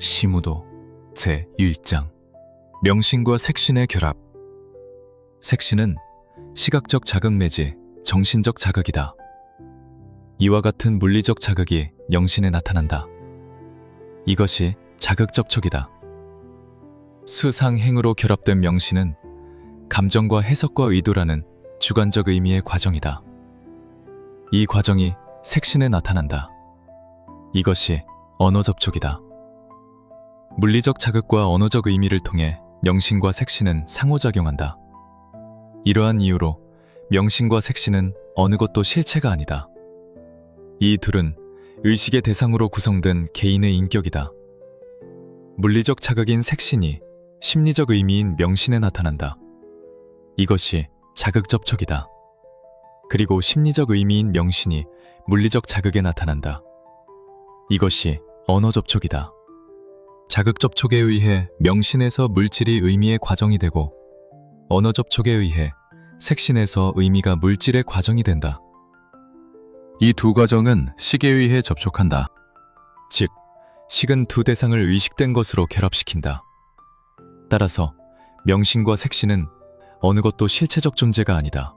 시무도 제1장 명신과 색신의 결합 색신은 시각적 자극 내지 정신적 자극이다. 이와 같은 물리적 자극이 영신에 나타난다. 이것이 자극 접촉이다. 수상행으로 결합된 명신은 감정과 해석과 의도라는 주관적 의미의 과정이다. 이 과정이 색신에 나타난다. 이것이 언어 접촉이다. 물리적 자극과 언어적 의미를 통해 명신과 색신은 상호작용한다. 이러한 이유로 명신과 색신은 어느 것도 실체가 아니다. 이 둘은 의식의 대상으로 구성된 개인의 인격이다. 물리적 자극인 색신이 심리적 의미인 명신에 나타난다. 이것이 자극 접촉이다. 그리고 심리적 의미인 명신이 물리적 자극에 나타난다. 이것이 언어 접촉이다. 자극 접촉에 의해 명신에서 물질이 의미의 과정이 되고 언어 접촉에 의해 색신에서 의미가 물질의 과정이 된다. 이 두 과정은 식에 의해 접촉한다. 즉, 식은 두 대상을 의식된 것으로 결합시킨다. 따라서 명신과 색신은 어느 것도 실체적 존재가 아니다.